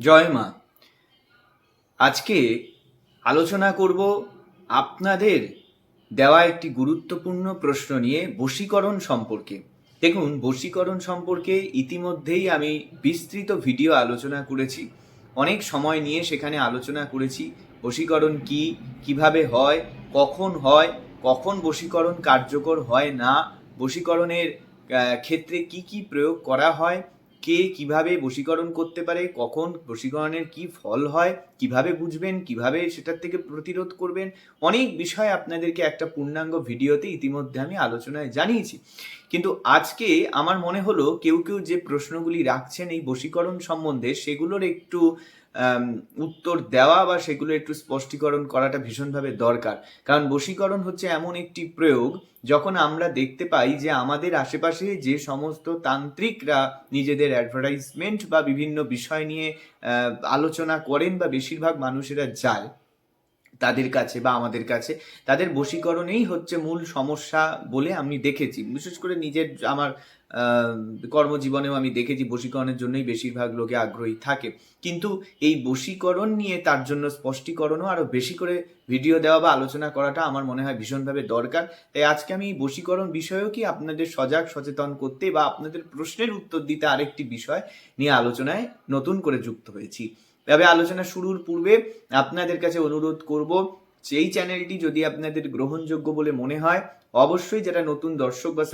জয় মা। আজকে আলোচনা করব আপনাদের দেওয়া একটি গুরুত্বপূর্ণ প্রশ্ন নিয়ে বশীকরণ সম্পর্কে। দেখুন, বশীকরণ সম্পর্কে ইতিমধ্যেই আমি বিস্তৃত ভিডিও আলোচনা করেছি। অনেক সময় নিয়ে সেখানে আলোচনা করেছি, বশীকরণ কি, কীভাবে হয়, কখন হয়, কখন বশীকরণ কার্যকর হয় না, বশীকরণের ক্ষেত্রে কি কি প্রয়োগ করা হয় কে কীভাবে বশীকরণ করতে পারে, কখন বশীকরণের কি ফল হয়, কীভাবে বুঝবেন, কীভাবে সেটার থেকে প্রতিরোধ করবেন, অনেক বিষয় আপনাদেরকে একটা পূর্ণাঙ্গ ভিডিওতে ইতিমধ্যে আমি আলোচনায় জানিয়েছি। কিন্তু আজকে আমার মনে হলো কেউ কেউ যে প্রশ্নগুলি রাখছেন এই বশীকরণ সম্বন্ধে, সেগুলোর একটু উত্তর দেওয়া বা সেগুলো একটু স্পষ্টীকরণ করাটা ভীষণভাবে দরকার। কারণ বশীকরণ হচ্ছে এমন একটি প্রয়োগ, যখন আমরা দেখতে পাই যে আমাদের আশেপাশে যে সমস্ত তান্ত্রিকরা নিজেদের অ্যাডভার্টাইজমেন্ট বা বিভিন্ন বিষয় নিয়ে আলোচনা করেন বা বেশিরভাগ মানুষেরা যায় তাদের কাছে বা আমাদের কাছে, তাদের বশীকরণেই হচ্ছে মূল সমস্যা বলে আমি দেখেছি। বিশেষ করে নিজের, আমার কর্মজীবনেও আমি দেখেছি বশীকরণের জন্যই বেশিরভাগ লোকে আগ্রহী থাকে। কিন্তু এই বশীকরণ নিয়ে তার জন্য স্পষ্টীকরণও আরও বেশি করে ভিডিও দেওয়া বা আলোচনা করাটা আমার মনে হয় ভীষণভাবে দরকার। তাই আজকে আমি এই বশীকরণ বিষয়েও কি আপনাদের সজাগ, সচেতন করতে বা আপনাদের প্রশ্নের উত্তর দিতে আরেকটি বিষয় নিয়ে আলোচনায় নতুন করে যুক্ত হয়েছি। তবে আলোচনা শুরুর পূর্বে আপনাদের কাছে অনুরোধ করব, সেই চ্যানেলটি যদি আপনাদের গ্রহণযোগ্য বলে মনে হয় অবশ্যই যারা নতুন দর্শক বা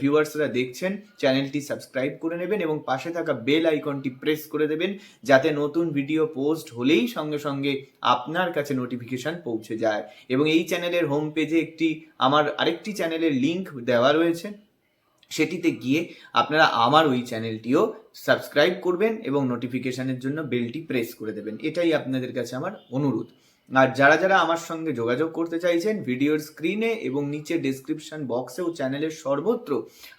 ভিউয়ার্সরা দেখছেন চ্যানেলটি সাবস্ক্রাইব করে নেবেন এবং পাশে থাকা বেল আইকনটি প্রেস করে দেবেন, যাতে নতুন ভিডিও পোস্ট হলেই সঙ্গে সঙ্গে আপনার কাছে নোটিফিকেশন পৌঁছে যায়। এবং এই চ্যানেলের হোম পেজে একটি, আমার আরেকটি চ্যানেলের লিংক দেওয়া রয়েছে। সেটিতে গিয়ে আপনারা আমার ওই চ্যানেলটিও সাবস্ক্রাইব করবেন এবং নোটিফিকেশানের জন্য বেলটি প্রেস করে দেবেন। এটাই আপনাদের কাছে আমার অনুরোধ। আর যারা যারা আমার সঙ্গে যোগাযোগ করতে চাইছেন, ভিডিওর স্ক্রিনে এবং নিচে ডেসক্রিপশন ও চ্যানেলের সর্বত্র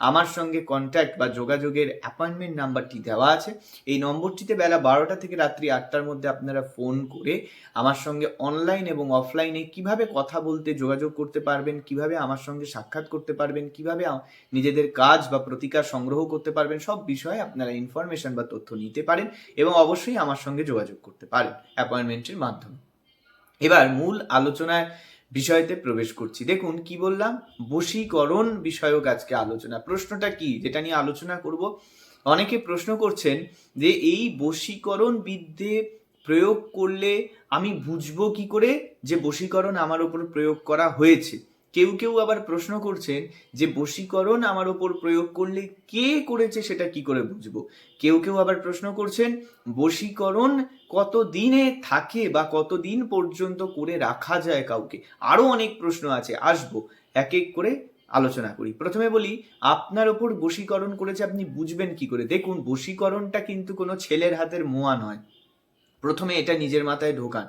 আমার সঙ্গে কন্ট্যাক্ট বা যোগাযোগের অ্যাপয়েন্টমেন্ট নাম্বারটি দেওয়া আছে। এই নম্বরটিতে বেলা বারোটা থেকে রাত্রি আটটার মধ্যে আপনারা ফোন করে আমার সঙ্গে অনলাইন এবং অফলাইনে কীভাবে কথা বলতে, যোগাযোগ করতে পারবেন, কীভাবে আমার সঙ্গে সাক্ষাৎ করতে পারবেন, কীভাবে নিজেদের কাজ বা প্রতিকার সংগ্রহ করতে পারবেন, সব বিষয়ে আপনারা ইনফরমেশন বা তথ্য নিতে পারেন এবং অবশ্যই আমার সঙ্গে যোগাযোগ করতে পারেন অ্যাপয়েন্টমেন্টের মাধ্যমে। এবার মূল আলোচনায় বিষয়তে প্রবেশ করছি। দেখুন, কি বললাম? বশীকরণ বিষয়ক আজকে আলোচনা। প্রশ্নটা কি? যেটা নিয়ে আলোচনা করব। অনেকে প্রশ্ন করছেন যে এই বশীকরণ বিদ্যে প্রয়োগ করলে আমি বুঝব কি করে যে বশীকরণ আমার উপর প্রয়োগ করা হয়েছে? কেউ কেউ আবার প্রশ্ন করছেন যে বশীকরণ আমার ওপর প্রয়োগ করলে কে করেছে সেটা কি করে বুঝব? কেউ কেউ আবার প্রশ্ন করছেন, বশীকরণ কত দিনে থাকে বা কত দিন পর্যন্ত করে রাখা যায় কাউকে? আরও অনেক প্রশ্ন আছে, আসব, এক এক করে আলোচনা করি। প্রথমে বলি, আপনার ওপর বশীকরণ করেছে আপনি বুঝবেন কি করে? দেখুন, বশীকরণটা কিন্তু কোনো ছেলের হাতের মোয়া নয়। প্রথমে এটা নিজের মাথায় ঢোকান।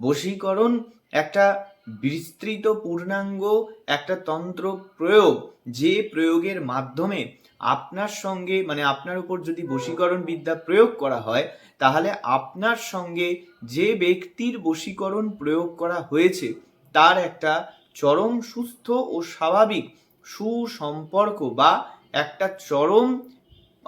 বশীকরণ একটা বিস্তৃত পূর্ণাঙ্গ একটা তন্ত্র প্রয়োগ যে প্রয়োগের মাধ্যমে আপনার সঙ্গে মানে আপনার উপর যদি বশীকরণ বিদ্যা প্রয়োগ করা হয়, তাহলে আপনার সঙ্গে যে ব্যক্তির বশীকরণ প্রয়োগ করা হয়েছে, তার একটা চরম সুস্থ ও স্বাভাবিক সুসম্পর্ক বা একটা চরম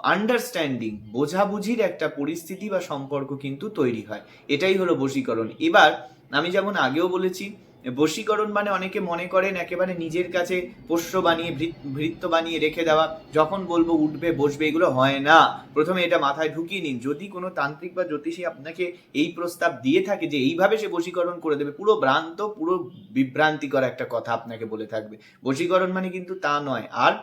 আন্ডারস্ট্যান্ডিং বোঝাবুঝির একটা পরিস্থিতি বা সম্পর্ক কিন্তু তৈরি হয়। এটাই হলো বশীকরণ। এবার আমি যেমন আগেও বলেছি বশীকরণ মানে অনেকে মনে করেন একেবারে নিজের কাছে পোষ্য বানিয়ে ভৃত্য বানিয়ে রেখে দেওয়া। যখন বলব উঠবে, বসবে, এগুলো হয় না। প্রথমে এটা মাথায় ঢুকিয়ে নিন। যদি কোনো তান্ত্রিক বা জ্যোতিষী আপনাকে এই প্রস্তাব দিয়ে থাকে যে এইভাবে সে বশীকরণ করে দেবে, পুরো ভ্রান্ত, পুরো বিভ্রান্তিকর একটা কথা আপনাকে বলে থাকবে। বশীকরণ মানে কিন্তু তা নয়। আর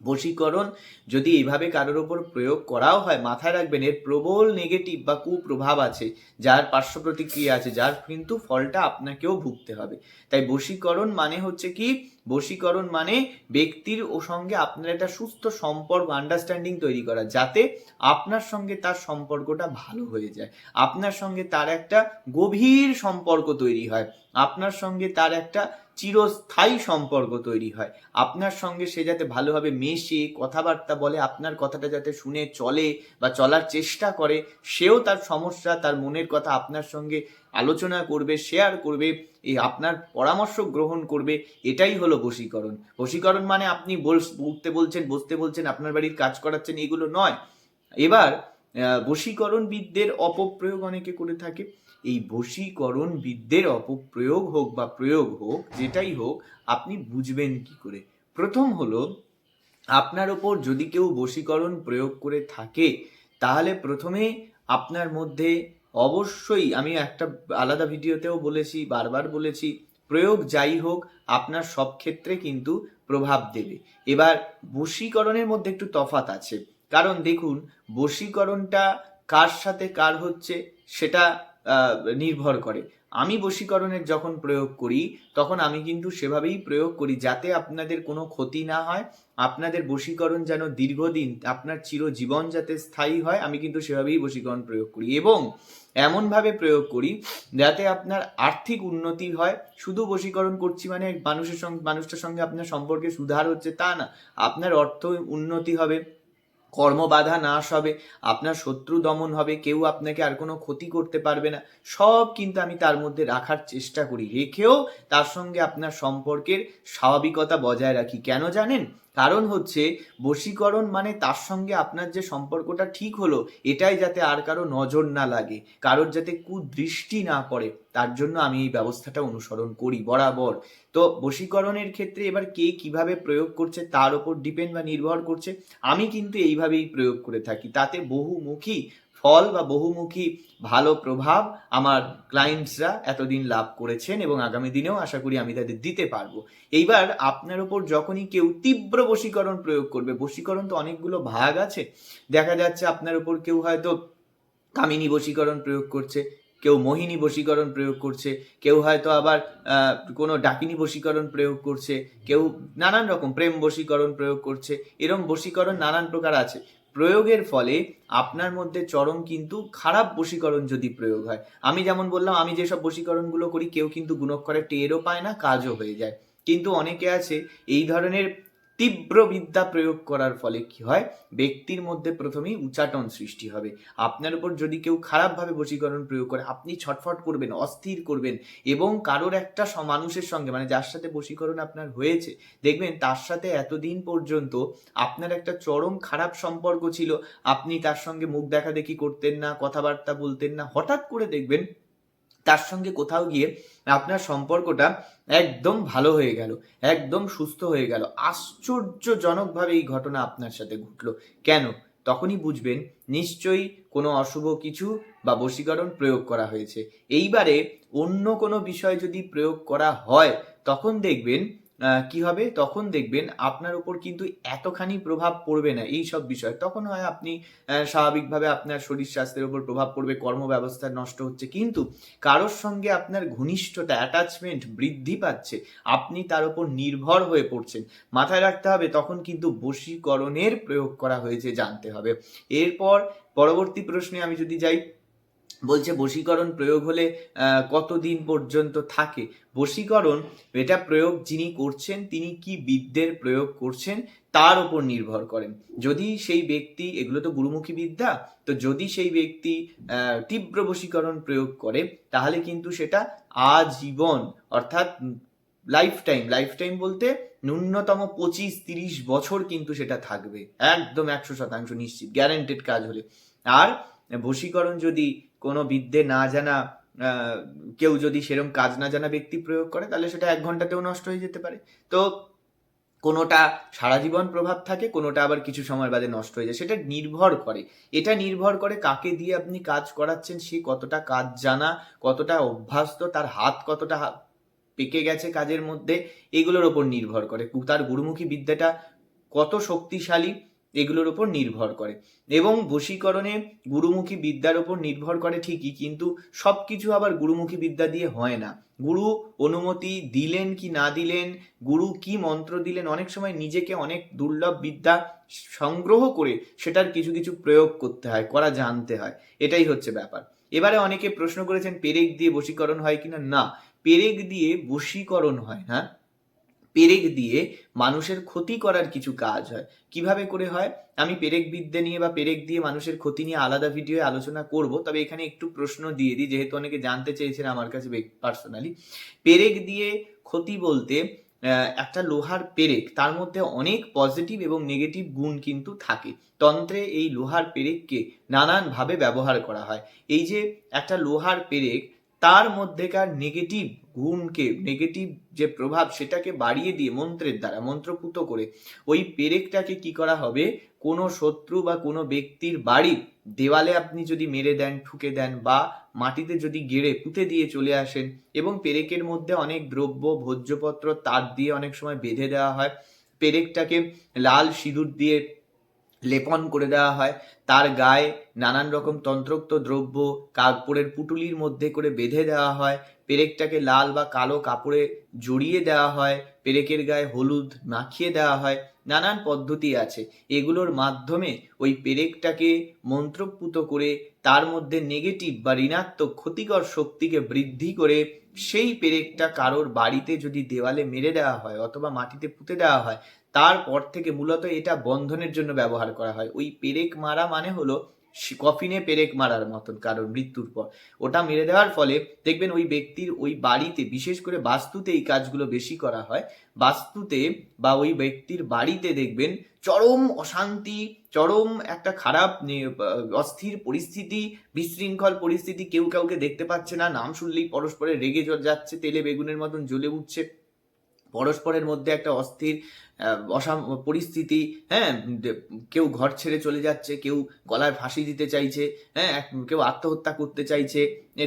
বশীকরণ যদি এইভাবে কারোর ওপর প্রয়োগ করাও হয়, মাথায় রাখবেন এর প্রবল নেগেটিভ বা কুপ্রভাব আছে, যার পার্শ্ব প্রতিক্রিয়া আছে, যার কিন্তু ফলটা আপনাকেও ভুগতে হবে। তাই বশীকরণ মানে হচ্ছে কি? বশীকরণ মানে ব্যক্তির ও সঙ্গে আপনার একটা সুস্থ সম্পর্ক আন্ডারস্ট্যান্ডিং তৈরি করা, যাতে আপনার সঙ্গে তার সম্পর্কটা ভালো হয়ে যায়। আপনার সঙ্গে তার একটা গভীর সম্পর্ক তৈরি হয়। আপনার সঙ্গে তার একটা চিরস্থায়ী সম্পর্ক তৈরি হয়। আপনার সঙ্গে সে যাতে ভালোভাবে মেশে, কথাবার্তা বলে, আপনার কথাটা যাতে শুনে চলে বা চলার চেষ্টা করে, সেও তার সমস্যা, তার মনের কথা আপনার সঙ্গে আলোচনা করবে শেয়ার করবে এই আপনার পরামর্শ গ্রহণ করবে, এটাই হলো বশীকরণ। বশীকরণ মানে আপনি উঠতে বলছেন, বসতে বলছেন, আপনার বাড়ির কাজ করাচ্ছেন, এগুলো নয়। এবার বশীকরণবিদদের অপপ্রয়োগ অনেকে করে থাকে। এই বশীকরণবিদদের অপপ্রয়োগ হোক বা প্রয়োগ হোক, যেটাই হোক, আপনি বুঝবেন কি করে। প্রথম হলো, আপনার ওপর যদি কেউ বশীকরণ প্রয়োগ করে থাকে, তাহলে প্রথমে আপনার মধ্যে অবশ্যই, আমি একটা আলাদা ভিডিওতেও বলেছি, বারবার বলেছি, প্রয়োগ যাই হোক, আপনার সব ক্ষেত্রে কিন্তু প্রভাব দেবে। এবার বশীকরণের মধ্যে একটু তফাত আছে। কারণ দেখুন, বশীকরণটা কার সাথে কার হচ্ছে, সেটা নির্ভর করে। আমি বশীকরণের যখন প্রয়োগ করি, তখন আমি কিন্তু সেভাবেই প্রয়োগ করি যাতে আপনাদের কোনো ক্ষতি না হয়, আপনাদের বশীকরণ যেন দীর্ঘদিন, আপনার চিরজীবন যাতে স্থায়ী হয়, আমি কিন্তু সেভাবেই বশীকরণ প্রয়োগ করি। এবং এমনভাবে প্রয়োগ করি যাতে আপনার আর্থিক উন্নতি হয়, শুধু বশীকরণ করছি মানে মানুষের সঙ্গে, মানুষটার সঙ্গে আপনার সম্পর্কে সুধার হচ্ছে তা না, আপনার অর্থ উন্নতি হবে। কর্মবাধা নাশ হবে, আপনার শত্রু দমন হবে, কেউ আপনাকে আর কোনো ক্ষতি করতে পারবে না। সব কিন্তু আমি তার মধ্যে রাখার চেষ্টা করি। রেখেও তার সঙ্গে আপনার সম্পর্কের স্বাভাবিকতা বজায় রাখি। কেন জানেন? কারণ হচ্ছে বশীকরণ মানে তার সঙ্গে আপনার যে সম্পর্কটা ঠিক হলো, এটাই যাতে আর কারও নজর না লাগে, কারোর যাতে কুদৃষ্টি না পড়ে, তার জন্য আমি এই ব্যবস্থাটা অনুসরণ করি, বরাবর। তো বশীকরণের ক্ষেত্রে এবার কে কীভাবে প্রয়োগ করছে, তার ওপর ডিপেন্ড বা নির্ভর করছে, আমি কিন্তু এইভাবেই প্রয়োগ করে থাকি, তাতে বহুমুখী ফল বা বহুমুখী ভালো প্রভাব আমার ক্লায়েন্টসরা এতদিন লাভ করেছেন এবং আগামী দিনেও আশা করি আমি তাদের দিতে পারব। এইবার আপনার উপর যখনই কেউ তীব্র বশীকরণ প্রয়োগ করবে, বশীকরণ তো অনেকগুলো ভাগ আছে, দেখা যাচ্ছে আপনার উপর কেউ হয়তো কামিনী বশীকরণ প্রয়োগ করছে, কেউ মোহিনী বশীকরণ প্রয়োগ করছে, কেউ হয়তো আবার কোনো ডাকিনী বশীকরণ প্রয়োগ করছে, কেউ নানান রকম প্রেম বশীকরণ প্রয়োগ করছে এরকম বশীকরণ নানান প্রকার আছে। প্রয়োগের ফলে আপনার মধ্যে চরম কিন্তু খারাপ বশীকরণ যদি প্রয়োগ হয়। আমি যেমন বললাম, আমি যেসব বশীকরণগুলো করি, কেউ কিন্তু গুণক্ষরে টেরও পায় না, কাজও হয়ে যায়। কিন্তু অনেকে আছে, এই ধরনের তীব্র বিদ্যা প্রয়োগ করার ফলে কি হয়? ব্যক্তির মধ্যে প্রথমেই উচাটন সৃষ্টি হবে। আপনার উপর যদি কেউ খারাপভাবে বশীকরণ প্রয়োগ করে, আপনি ছটফট করবেন, অস্থির করবেন এবং কারোর একটা মানুষের সঙ্গে মানে যার সাথে বশীকরণ আপনার হয়েছে, দেখবেন তার সাথে এতদিন পর্যন্ত আপনার একটা চরম খারাপ সম্পর্ক ছিল। আপনি তার সঙ্গে মুখ দেখা দেখি করতেন না, কথাবার্তা বলতেন না। হঠাৎ করে দেখবেন তার সঙ্গে কোথাও গিয়ে আপনার সম্পর্কটা একদম ভালো হয়ে গেল, একদম সুস্থ হয়ে গেল। আশ্চর্যজনকভাবে এই ঘটনা আপনার সাথে ঘটলো। কেন? তখনই বুঝবেন, নিশ্চয়ই কোনো অশুভ কিছু বা বশীকরণ প্রয়োগ করা হয়েছে। এইবারে অন্য কোনো বিষয় যদি প্রয়োগ করা হয়, তখন দেখবেন কি হবে? তখন দেখবেন আপনার উপর কিন্তু এতখানি প্রভাব পড়বে না এই সব বিষয়। তখন হয় আপনি স্বাভাবিকভাবে আপনার শরীর স্বাস্থ্যের উপর প্রভাব পড়বে কর্ম ব্যবস্থা নষ্ট হচ্ছে। কিন্তু কারোর সঙ্গে আপনার ঘনিষ্ঠতা অ্যাটাচমেন্ট বৃদ্ধি পাচ্ছে, আপনি তার উপর নির্ভর হয়ে পড়ছেন। মাথায় রাখতে হবে, তখন কিন্তু বশীকরণের প্রয়োগ করা হয়েছে জানতে হবে। এরপর পরবর্তী প্রশ্নে আমি যদি যাই বলছে বশীকরণ প্রয়োগ হলে কতদিন পর্যন্ত থাকে? বশীকরণ এটা প্রয়োগ যিনি করছেন, তিনি কি বিদ্যের প্রয়োগ করছেন, তার উপর নির্ভর করেন। যদি সেই ব্যক্তি, এগুলো তো গুরুমুখী বিদ্যা, তো যদি সেই ব্যক্তি তীব্র বশীকরণ প্রয়োগ করে, তাহলে কিন্তু সেটা আজীবন, অর্থাৎ লাইফ টাইম লাইফ টাইম বলতে ন্যূনতম পঁচিশ তিরিশ বছর কিন্তু সেটা থাকবে। একদম একশো শতাংশ নিশ্চিত গ্যারেন্টেড কাজ হলে। আর বশীকরণ যদি কোনো বিদ্যে না জানা কেউ যদি সেরকম কাজ না জানা ব্যক্তি প্রয়োগ করে, তাহলে সেটা এক ঘন্টাতেও নষ্ট হয়ে যেতে পারে। তো কোনোটা সারা জীবন প্রভাব থাকে, কোনোটা আবার কিছু সময় বাদে নষ্ট হয়ে যায়। সেটা নির্ভর করে। এটা নির্ভর করে কাকে দিয়ে আপনি কাজ করাচ্ছেন, সে কতটা কাজ জানা, কতটা অভ্যস্ত, তার হাত কতটা পেকে গেছে কাজের মধ্যে, এগুলোর ওপর নির্ভর করে। তার গুরুমুখী বিদ্যাটা কত শক্তিশালী এগুলোর ওপর নির্ভর করে। এবং বশীকরণে গুরুমুখী বিদ্যার উপর নির্ভর করে ঠিকই, কিন্তু সব কিছু আবার গুরুমুখী বিদ্যা দিয়ে হয় না। গুরু অনুমতি দিলেন কি না দিলেন, গুরু কি মন্ত্র দিলেন, অনেক সময় নিজেকে অনেক দুর্লভ বিদ্যা সংগ্রহ করে সেটার কিছু কিছু প্রয়োগ করতে হয়, করা জানতে হয়। এটাই হচ্ছে ব্যাপার। এবারে অনেকে প্রশ্ন করেছেন, পেরেক দিয়ে বশীকরণ হয় কিনা? না, পেরেক দিয়ে বশীকরণ হয় না পেরেক দিয়ে মানুষের ক্ষতি করার কিছু কাজ হয়। কীভাবে করে হয়? আমি পেরেক বিদ্যে নিয়ে বা পেরেক দিয়ে মানুষের ক্ষতি নিয়ে আলাদা ভিডিও আলোচনা করব। তবে এখানে একটু প্রশ্ন দিয়ে দিই, যেহেতু অনেকে জানতে চেয়েছেন আমার কাছে পার্সোনালি পেরেক দিয়ে ক্ষতি বলতে একটা লোহার পেরেক, তার মধ্যে অনেক পজিটিভ এবং নেগেটিভ গুণ কিন্তু থাকে। তন্ত্রে এই লোহার পেরেককে নানানভাবে ব্যবহার করা হয়। এই যে একটা লোহার পেরেক, তার মধ্যেকার নেগেটিভ গুণকে নেগেটিভ যে প্রভাব সেটাকে বাড়িয়ে দিয়ে মন্ত্রের দ্বারা, মন্ত্রপুত করে, ওই পেরেকটাকে কি করা হবে? কোনো শত্রু বা কোনো ব্যক্তির বাড়ির দেওয়ালে আপনি যদি মেরে দেন, ঠুকে দেন বা মাটিতে যদি গেড়ে পুঁতে দিয়ে চলে আসেন এবং পেরেকের মধ্যে অনেক দ্রব্য, ভোজ্যপত্র, তার দিয়ে অনেক সময় বেঁধে দেওয়া হয়, পেরেকটাকে লাল সিঁদুর দিয়ে লেপন করে দেওয়া হয়। তার গায়ে নানান রকম তন্ত্রোক্ত দ্রব্য, কাপড়ের পুটুলির মধ্যে করে বেঁধে দেওয়া হয়। পেরেকটাকে লাল বা কালো কাপড়ে জড়িয়ে দেওয়া হয়। পেরেকের গায়ে হলুদ মাখিয়ে দেওয়া হয়। নানান পদ্ধতি আছে। এগুলোর মাধ্যমে ওই পেরেকটাকে মন্ত্রপুত করে, তার মধ্যে নেগেটিভ বা ঋণাত্মক ক্ষতিকর শক্তিকে বৃদ্ধি করে, সেই পেরেকটা কারোর বাড়িতে যদি দেওয়ালে মেরে দেওয়া হয় অথবা মাটিতে পুঁতে দেওয়া হয় তারপর থেকে মূলত এটা বন্ধনের জন্য ব্যবহার করা হয়। ওই পেরেক মারা মানে হলো কফিনে পেরেক মারার মতন কারোর মৃত্যুর পর। ওটা মেরে দেওয়ার ফলে দেখবেন ওই ব্যক্তির ওই বাড়িতে, বিশেষ করে বাস্তুতে এই কাজগুলো বেশি করা হয়। বাস্তুতে বা ওই ব্যক্তির বাড়িতে দেখবেন চরম অশান্তি, চরম একটা খারাপ অস্থির পরিস্থিতি, বিশৃঙ্খল পরিস্থিতি কেউ কাউকে দেখতে পাচ্ছে না, নাম শুনলেই পরস্পরের রেগে যাচ্ছে, তেলে বেগুনের মতন জ্বলে উঠছে। পরস্পরের মধ্যে একটা অস্থির অসাম, পরিস্থিতি হ্যাঁ কেউ ঘর ছেড়ে চলে যাচ্ছে, কেউ গলায় ফাঁসি দিতে চাইছে হ্যাঁ কেউ আত্মহত্যা করতে চাইছে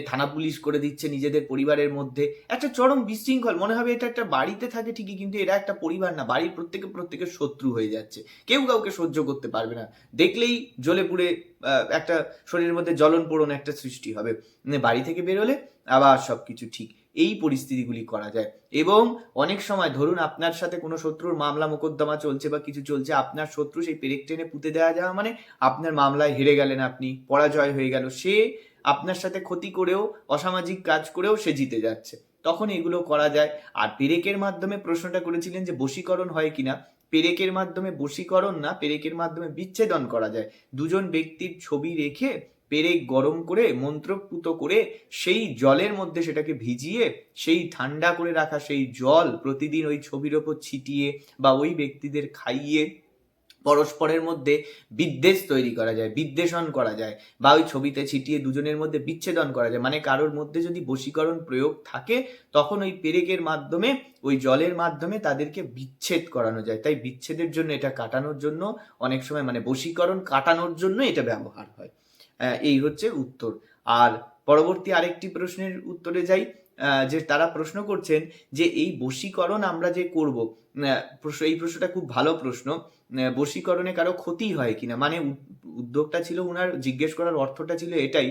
থানা পুলিশ করে দিচ্ছে নিজেদের পরিবারের মধ্যে। একটা চরম বিশৃঙ্খল, মনে হবে এটা একটা বাড়িতে থাকে ঠিকই, কিন্তু এরা একটা পরিবার না, বাড়ির প্রত্যেকে প্রত্যেকের শত্রু হয়ে যাচ্ছে। কেউ কাউকে সহ্য করতে পারবে না। দেখলেই জ্বলে পুড়ে একটা শরীরের মধ্যে জ্বলন পোড়ন একটা সৃষ্টি হবে। মানে বাড়ি থেকে বেরোলে আবার সব কিছু ঠিক। এই পরিস্থিতিগুলি করা যায়। এবং অনেক সময় ধরুন আপনার সাথে কোনো শত্রুর মামলা মোকদ্দমা চলছে বা কিছু চলছে, আপনার শত্রু সেই পেরেক টেনে পুঁতে দেওয়া যাওয়া মানে আপনার মামলায় হেরে গেলেন আপনি, পরাজয় হয়ে গেল। সে আপনার সাথে ক্ষতি করেও, অসামাজিক কাজ করেও সে জিতে যাচ্ছে। তখন এগুলো করা যায়। আর পেরেকের মাধ্যমে প্রশ্নটা করেছিলেন যে বশীকরণ হয় কিনা? পেরেকের মাধ্যমে বশীকরণ না, পেরেকের মাধ্যমে বিচ্ছেদন করা যায়। দুজন ব্যক্তির ছবি রেখে পেরেক গরম করে, মন্ত্রপুত করে সেই জলের মধ্যে সেটাকে ভিজিয়ে, সেই ঠান্ডা করে রাখা সেই জল প্রতিদিন ওই ছবির ওপর ছিটিয়ে বা ওই ব্যক্তিদের খাইয়ে পরস্পরের মধ্যে বিদ্বেষ তৈরি করা যায়, বিদ্বেষণ করা যায় বা ওই ছবিতে ছিটিয়ে দুজনের মধ্যে বিচ্ছেদন করা যায়। মানে কারোর মধ্যে যদি বশীকরণ প্রয়োগ থাকে, তখন ওই পেরেকের মাধ্যমে, ওই জলের মাধ্যমে তাদেরকে বিচ্ছেদ করানো যায়। তাই বিচ্ছেদের জন্য এটা কাটানোর জন্য অনেক সময় মানে বশীকরণ কাটানোর জন্য এটা ব্যবহার হয়। এই হচ্ছে উত্তর। আর পরবর্তী আরেকটি প্রশ্নের উত্তরে যাই যে তারা প্রশ্ন করছেন যে এই বশীকরণ আমরা যে করব এই প্রশ্নটা খুব ভালো প্রশ্ন। বশীকরণে কারও ক্ষতি হয় কিনা? মানে উদ্যোগটা ছিল ওনার জিজ্ঞেস করার অর্থটা ছিল এটাই,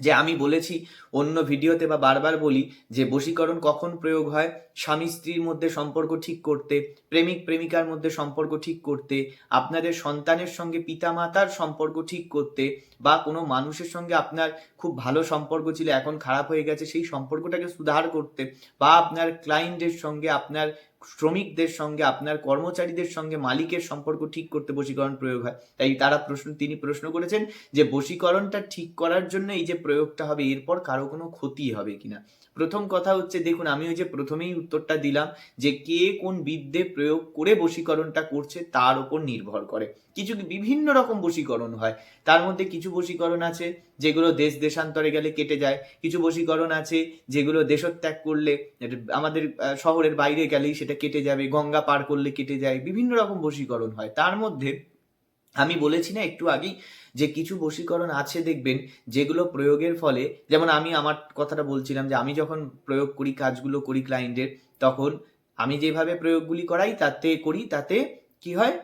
যে আমি বলেছি অন্য ভিডিওতে বা বারবার বলি যে বশীকরণ কখন প্রয়োগ হয় স্বামী স্ত্রীর মধ্যে সম্পর্ক ঠিক করতে, প্রেমিক প্রেমিকার মধ্যে সম্পর্ক ঠিক করতে, আপনাদের সন্তানের সঙ্গে পিতামাতার সম্পর্ক ঠিক করতে বা কোনো মানুষের সঙ্গে আপনার খুব ভালো সম্পর্ক ছিল, এখন খারাপ হয়ে গেছে, সেই সম্পর্কটাকে সুধার করতে বা আপনার ক্লায়েন্টের সঙ্গে, আপনার শ্রমিকদের সঙ্গে, আপনার কর্মচারীদের সঙ্গে মালিকের সম্পর্ক ঠিক করতে বশীকরণ প্রয়োগ হয়। তাই তারা প্রশ্ন, তিনি প্রশ্ন করেছেন যে বশীকরণটা ঠিক করার জন্য এই যে প্রয়োগটা হবে, এরপর কারও কোনো ক্ষতি হবে কিনা? প্রথম কথা হচ্ছে, দেখুন, আমি ওই যে প্রথমেই উত্তরটা দিলাম যে কে কোন বিদ্যে প্রয়োগ করে বশীকরণটা করছে, তার উপর নির্ভর করে। কিছু বিভিন্ন রকম বশীকরণ হয়। তার মধ্যে কিছু বশীকরণ আছে যেগুলো দেশ দেশান্তরে গেলে কেটে যায়। কিছু বশীকরণ আছে যেগুলো দেশত্যাগ করলে আমাদের শহরের বাইরে গেলেই সেটা কেটে যাবে, গঙ্গা পার করলে কেটে যায়, বিভিন্ন রকম বশীকরণ হয়। তার মধ্যে আমি বলেছি না একটু আগেই যে কিছু বশীকরণ আছে দেখবেন, যেগুলো প্রয়োগের ফলে, যেমন আমি আমার কথাটা বলছিলাম যে আমি যখন প্রয়োগ করি, কাজগুলো করি ক্লায়েন্টের তখন আমি যেভাবে প্রয়োগগুলি করাই, তাতে করি, তাতে কি হয়?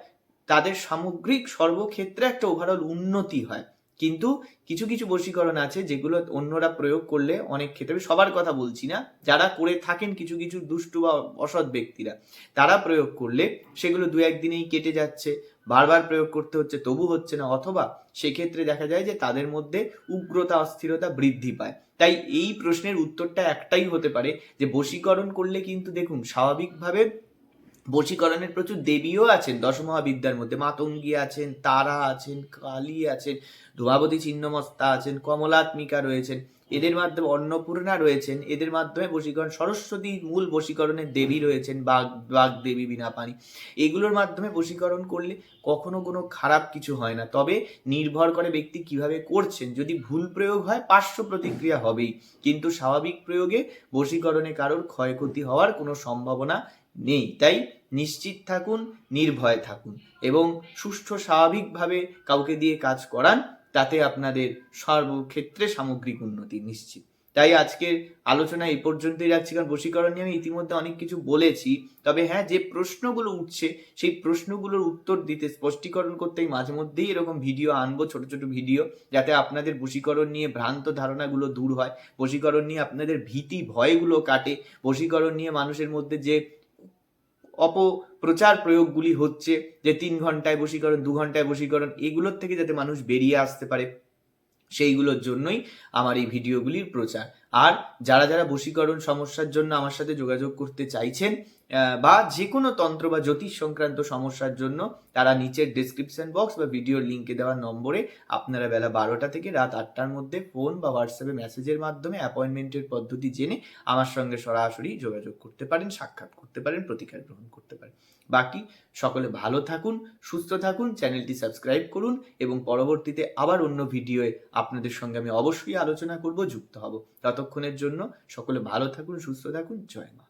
তাদের সামগ্রিক সর্বক্ষেত্রে একটা ওভারঅল উন্নতি হয়। কিন্তু কিছু কিছু বশীকরণ আছে যেগুলো অন্যরা প্রয়োগ করলে অনেক ক্ষেত্রে সবার কথা বলছি না, যারা করে থাকেন কিছু কিছু দুষ্টু বা অসৎ ব্যক্তিরা, তারা প্রয়োগ করলে সেগুলো দু একদিনেই কেটে যাচ্ছে বারবার প্রয়োগ করতে হচ্ছে, তবু হচ্ছে না। অথবা সেক্ষেত্রে দেখা যায় যে তাদের মধ্যে উগ্রতা, অস্থিরতা বৃদ্ধি পায়। তাই এই প্রশ্নের উত্তরটা একটাই হতে পারে যে বশীকরণ করলে কিন্তু দেখুন, স্বাভাবিকভাবে বশীকরণের প্রচুর দেবীও আছেন। দশমহাবিদ্যার মধ্যে মাতঙ্গী আছেন, তারা আছেন, কালী আছেন ধোয়াবতী ছিন্নমস্তা আছেন, কমলাত্মিকা রয়েছেন। এদের মাধ্যমে অন্নপূর্ণা রয়েছেন, এদের মাধ্যমে বশীকরণ, সরস্বতী মূল বশীকরণের দেবী রয়েছেন, বাঘ বাঘ দেবী বিনা পানি এগুলোর মাধ্যমে বশীকরণ করলে কখনো কোনো খারাপ কিছু হয় না। তবে নির্ভর করে ব্যক্তি কীভাবে করছেন। যদি ভুল প্রয়োগ হয়, পার্শ্ব প্রতিক্রিয়া হবেই। কিন্তু স্বাভাবিক প্রয়োগে বশীকরণে কারোর ক্ষয়ক্ষতি হওয়ার কোনো সম্ভাবনা নেই। তাই নিশ্চিত থাকুন, নির্ভয় থাকুন এবং সুষ্ঠু স্বাভাবিকভাবে কাউকে দিয়ে কাজ করান তাতে আপনাদের সর্বক্ষেত্রে সামগ্রিক উন্নতি নিশ্চিত। তাই আজকের আলোচনা এই পর্যন্তই রাখছি, কারণ বশীকরণ নিয়ে আমি ইতিমধ্যে অনেক কিছু বলেছি। তবে হ্যাঁ যে প্রশ্নগুলো উঠছে, সেই প্রশ্নগুলোর উত্তর দিতে, স্পষ্টীকরণ করতেই মাঝে মধ্যেই এরকম ভিডিও আনব, ছোট ছোট ভিডিও, যাতে আপনাদের বশীকরণ নিয়ে ভ্রান্ত ধারণাগুলো দূর হয়। বশীকরণ নিয়ে আপনাদের ভীতি, ভয়গুলো কাটে। বশীকরণ নিয়ে মানুষের মধ্যে যে অপপ্রচার প্রয়োগগুলি হচ্ছে যে তিন ঘন্টায় বশীকরণ, দু ঘন্টায় বশীকরণ, এগুলোর থেকে যাতে মানুষ বেরিয়ে আসতে পারে, সেইগুলোর জন্যই আমার এই ভিডিওগুলির প্রচার। আর যারা যারা বশীকরণ সমস্যার জন্য আমার সাথে যোগাযোগ করতে চাইছেন বা যে কোনো তন্ত্র বা জ্যোতিষ সংক্রান্ত সমস্যার জন্য, তারা নিচের ডিসক্রিপশন বক্স বা ভিডিওর লিঙ্কে দেওয়া নম্বরে আপনারা বেলা বারোটা থেকে রাত আটটার মধ্যে ফোন বা হোয়াটসঅ্যাপে মেসেজের মাধ্যমে অ্যাপয়েন্টমেন্টের পদ্ধতি জেনে আমার সঙ্গে সরাসরি যোগাযোগ করতে পারেন, সাক্ষাৎ করতে পারেন, প্রতিকার গ্রহণ করতে পারেন। বাকি, সকলে ভালো থাকুন, সুস্থ থাকুন, চ্যানেলটি সাবস্ক্রাইব করুন এবং পরবর্তীতে আবার অন্য ভিডিওয়ে আপনাদের সঙ্গে আমি অবশ্যই আলোচনা করব, যুক্ত হব। ততক্ষণের জন্য সকলে ভালো থাকুন সুস্থ থাকুন জয় মা।